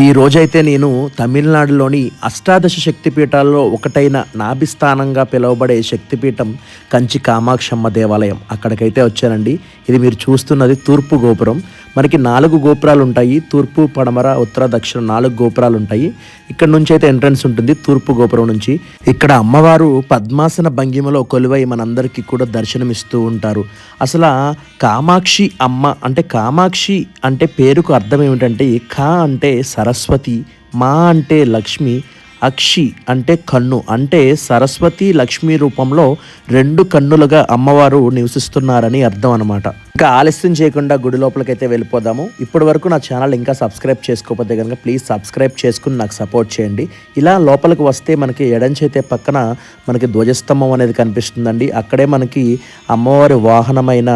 ఈ రోజైతే నేను తమిళనాడులోని అష్టాదశ శక్తిపీఠాల్లో ఒకటైన నాభిస్థానంగా పిలువబడే శక్తిపీఠం కంచి కామాక్షమ్మ దేవాలయం అక్కడికైతే వచ్చానండి. ఇది మీరు చూస్తున్నది తూర్పు గోపురం. మనకి నాలుగు గోపురాలు ఉంటాయి తూర్పు పడమర ఉత్తర దక్షిణ నాలుగు గోపురాలు ఉంటాయి ఇక్కడ నుంచి అయితే ఎంట్రన్స్ ఉంటుంది తూర్పు గోపురం నుంచి. ఇక్కడ అమ్మవారు పద్మాసన భంగిమలో కొలువై మనందరికీ కూడా దర్శనమిస్తూ ఉంటారు. అసలు కామాక్షి అమ్మ అంటే కామాక్షి అంటే పేరుకు అర్థం ఏమిటంటే కా అంటే సరస్వతి మా అంటే లక్ష్మి అక్షి అంటే కన్ను అంటే సరస్వతి లక్ష్మి రూపంలో రెండు కన్నులుగా అమ్మవారు నివసిస్తున్నారని అర్థం అనమాట ఇంకా ఆలస్యం చేయకుండా గుడి లోపలికైతే వెళ్ళిపోదాము. ఇప్పటి వరకు నా ఛానల్ ఇంకా సబ్స్క్రైబ్ చేసుకోకపోతే కనుక ప్లీజ్ సబ్స్క్రైబ్ చేసుకుని నాకు సపోర్ట్ చేయండి. ఇలా లోపలికి వస్తే మనకి ఎడంచైతే పక్కన మనకి ధ్వజస్తంభం అనేది కనిపిస్తుందండి. అక్కడే మనకి అమ్మవారి వాహనమైన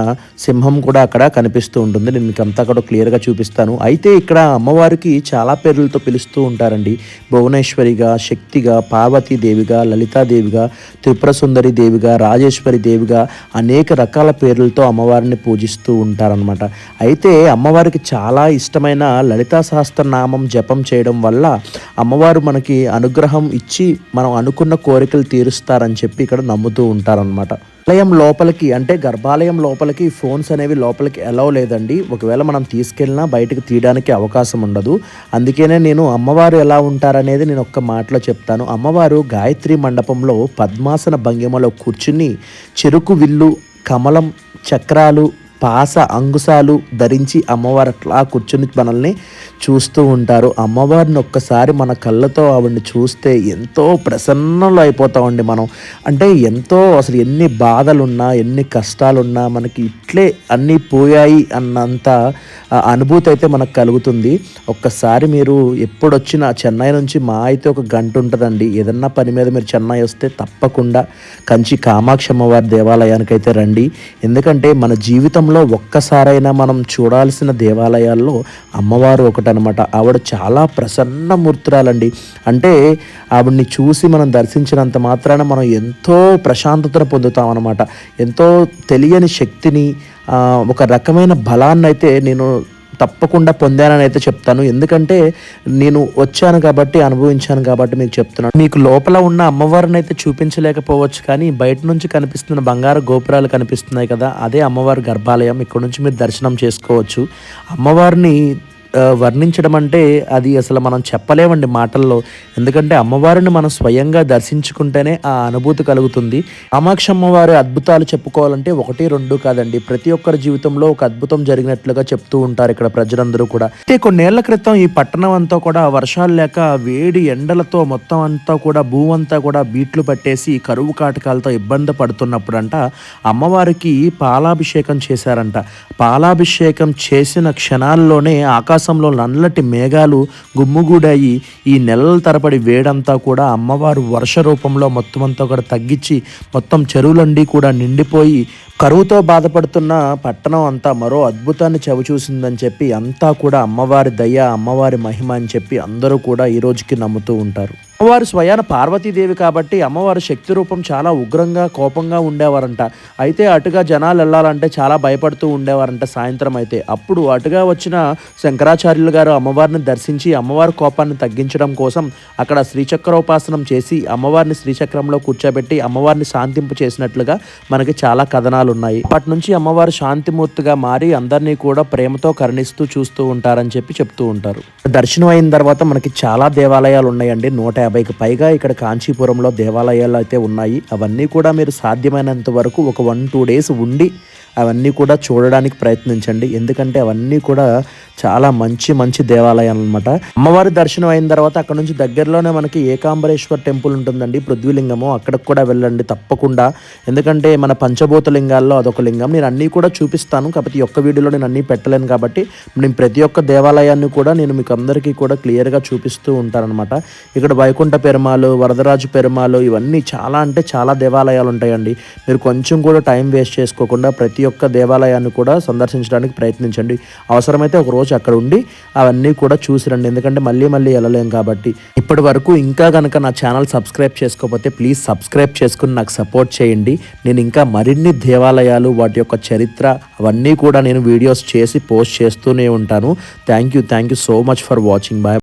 సింహం కూడా అక్కడ కనిపిస్తూ ఉంటుంది. నేను మీకు అంతా కూడా క్లియర్గా చూపిస్తాను. అయితే ఇక్కడ అమ్మవారికి చాలా పేర్లతో పిలుస్తూ ఉంటారండి. భువనేశ్వరిగా శక్తిగా పార్వతీదేవిగా లలితాదేవిగా త్రిపురసుందరి దేవిగా రాజేశ్వరి దేవిగా అనేక రకాల పేర్లతో అమ్మవారిని పూజిస్తూ ఉంటారనమాట అయితే అమ్మవారికి చాలా ఇష్టమైన లలితా సహస్రనామం జపం చేయడం వల్ల అమ్మవారు మనకి అనుగ్రహం ఇచ్చి మనం అనుకున్న కోరికలు తీరుస్తారని చెప్పి ఇక్కడ నమ్ముతూ ఉంటారనమాట ఆలయం లోపలికి అంటే గర్భాలయం లోపలికి ఫోన్స్ అనేవి లోపలికి అలౌ లేదండి. ఒకవేళ మనం తీసుకెళ్ళినా బయటకు తీయడానికి అవకాశం ఉండదు. అందుకనే నేను అమ్మవారు ఎలా ఉంటారనేది నేను ఒక్క మాటలో చెప్తాను. అమ్మవారు గాయత్రి మండపంలో పద్మాసన భంగిమలో కూర్చుని చెరుకు విల్లు కమలం చక్రాలు పాస అంగుశాలు ధరించి అమ్మవారు అట్లా కూర్చుని మనల్ని చూస్తూ ఉంటారు. అమ్మవారిని ఒక్కసారి మన కళ్ళతో ఆవిడని చూస్తే ఎంతో ప్రసన్నంలో అయిపోతామండి మనం. అంటే ఎంతో అసలు ఎన్ని బాధలున్నా ఎన్ని కష్టాలున్నా మనకి ఇట్లే అన్నీ పోయాయి అన్నంత అనుభూతి అయితే మనకు కలుగుతుంది. ఒక్కసారి మీరు ఎప్పుడొచ్చినా చెన్నై నుంచి మా అయితే ఒక గంట ఉంటుందండి. ఏదన్నా పని మీద మీరు చెన్నై వస్తే తప్పకుండా కంచి కామాక్షి అమ్మవారి దేవాలయానికి అయితే రండి. ఎందుకంటే మన జీవితం జీవితంలో ఒక్కసారైనా మనం చూడాల్సిన దేవాలయాల్లో అమ్మవారు ఒకటనమాట ఆవిడ చాలా ప్రసన్న మూర్తురాలండి. అంటే ఆవిడ్ని చూసి మనం దర్శించినంత మాత్రాన మనం ఎంతో ప్రశాంతతను పొందుతాం అనమాట ఎంతో తెలియని శక్తిని ఒక రకమైన బలాన్ని అయితే నేను తప్పకుండా పొందానని అయితే చెప్తాను. ఎందుకంటే నేను వచ్చాను కాబట్టి అనుభవించాను కాబట్టి మీకు చెప్తున్నాను. మీకు లోపల ఉన్న అమ్మవారిని అయితే చూపించలేకపోవచ్చు కానీ బయట నుంచి కనిపిస్తున్న బంగారు గోపురాలు కనిపిస్తున్నాయి కదా అదే అమ్మవారి గర్భాలయం. ఇక్కడ నుంచి మీరు దర్శనం చేసుకోవచ్చు. అమ్మవారిని వర్ణించడం అంటే అది అసలు మనం చెప్పలేమండి మాటల్లో. ఎందుకంటే అమ్మవారిని మనం స్వయంగా దర్శించుకుంటేనే ఆ అనుభూతి కలుగుతుంది. కామాక్ష అమ్మవారి అద్భుతాలు చెప్పుకోవాలంటే ఒకటి రెండు కాదండి. ప్రతి ఒక్కరి జీవితంలో ఒక అద్భుతం జరిగినట్లుగా చెప్తూ ఉంటారు ఇక్కడ ప్రజలందరూ కూడా. అయితే కొన్నేళ్ళ క్రితం ఈ పట్టణం అంతా కూడా వర్షాలు లేక వేడి ఎండలతో మొత్తం అంతా కూడా భూమంతా కూడా బీట్లు పట్టేసి కరువు కాటకాలతో ఇబ్బంది పడుతున్నప్పుడంట అమ్మవారికి పాలాభిషేకం చేశారంట. పాలాభిషేకం చేసిన క్షణాల్లోనే ఆకాశ ఆకాశంలో నల్లటి మేఘాలు గుమ్ముగూడాయి. ఈ నెలల తరబడి వేడంతా కూడా అమ్మవారు వర్ష రూపంలో మొత్తం అంతా కూడా తగ్గించి మొత్తం చెరువులండి కూడా నిండిపోయి కరువుతో బాధపడుతున్న పట్టణం అంతా మరో అద్భుతాన్ని చవిచూసిందని చెప్పి అంతా కూడా అమ్మవారి దయ అమ్మవారి మహిమ అని చెప్పి అందరూ కూడా ఈ రోజుకి నమ్ముతూ ఉంటారు. అమ్మవారు స్వయాన పార్వతీదేవి కాబట్టి అమ్మవారు శక్తి రూపం చాలా ఉగ్రంగా కోపంగా ఉండేవారంట. అయితే అటుగా జనాలు వెళ్ళాలంటే చాలా భయపడుతూ ఉండేవారంట సాయంత్రం అయితే. అప్పుడు అటుగా వచ్చిన శంకరాచార్యులు గారు అమ్మవారిని దర్శించి అమ్మవారి కోపాన్ని తగ్గించడం కోసం అక్కడ శ్రీచక్రోపాసనం చేసి అమ్మవారిని శ్రీచక్రంలో కూర్చోబెట్టి అమ్మవారిని శాంతింపు చేసినట్లుగా మనకి చాలా కథనాలు ఉన్నాయి అప్పటి నుంచి అమ్మవారు శాంతిమూర్తిగా మారి అందరినీ కూడా ప్రేమతో కరుణిస్తూ చూస్తూ ఉంటారని చెప్పి చెప్తూ ఉంటారు. దర్శనం అయిన తర్వాత మనకి చాలా దేవాలయాలు ఉన్నాయండి నూట యాభైకి పైగా ఇక్కడ కాంచీపురంలో దేవాలయాలు అయితే ఉన్నాయి. అవన్నీ కూడా మీరు సాధ్యమైనంత వరకు ఒక వన్ టూ డేస్ ఉండి అవన్నీ కూడా చూడడానికి ప్రయత్నించండి. ఎందుకంటే అవన్నీ కూడా చాలా మంచి మంచి దేవాలయాలు అనమాట అమ్మవారి దర్శనం అయిన తర్వాత అక్కడ నుంచి దగ్గరలోనే మనకి ఏకాంబరేశ్వర్ టెంపుల్ ఉంటుందండి పృథ్వీలింగము. అక్కడికి కూడా వెళ్ళండి తప్పకుండా. ఎందుకంటే మన పంచభూత లింగాల్లో అదొక లింగం. నేను అన్నీ కూడా చూపిస్తాను. కాకపోతే ఈ ఒక్క వీడియోలో నేను అన్నీ పెట్టలేను కాబట్టి నేను ప్రతి ఒక్క దేవాలయాన్ని కూడా నేను మీకు అందరికీ కూడా క్లియర్గా చూపిస్తూ ఉంటానన్నమాట. ఇక్కడ వైకుంఠ పెరుమాలు వరదరాజు పెరుమాలు ఇవన్నీ చాలా అంటే చాలా దేవాలయాలు ఉంటాయండి. మీరు కొంచెం కూడా టైం వేస్ట్ చేసుకోకుండా ప్రతి ఒక్క దేవాలయాన్ని కూడా సందర్శించడానికి ప్రయత్నించండి. అవసరమైతే ఒక రోజు అక్కడ ఉండి అవన్నీ కూడా చూసిరండి ఎందుకంటే మళ్ళీ మళ్ళీ వెళ్ళలేం కాబట్టి. ఇప్పటి వరకు ఇంకా కనుక నా ఛానల్ సబ్స్క్రైబ్ చేసుకోకపోతే ప్లీజ్ సబ్స్క్రైబ్ చేసుకుని నాకు సపోర్ట్ చేయండి. నేను ఇంకా మరిన్ని దేవాలయాలు వాటి యొక్క చరిత్ర అవన్నీ కూడా నేను వీడియోస్ చేసి పోస్ట్ చేస్తూనే ఉంటాను. Thank you thank you so much for watching bye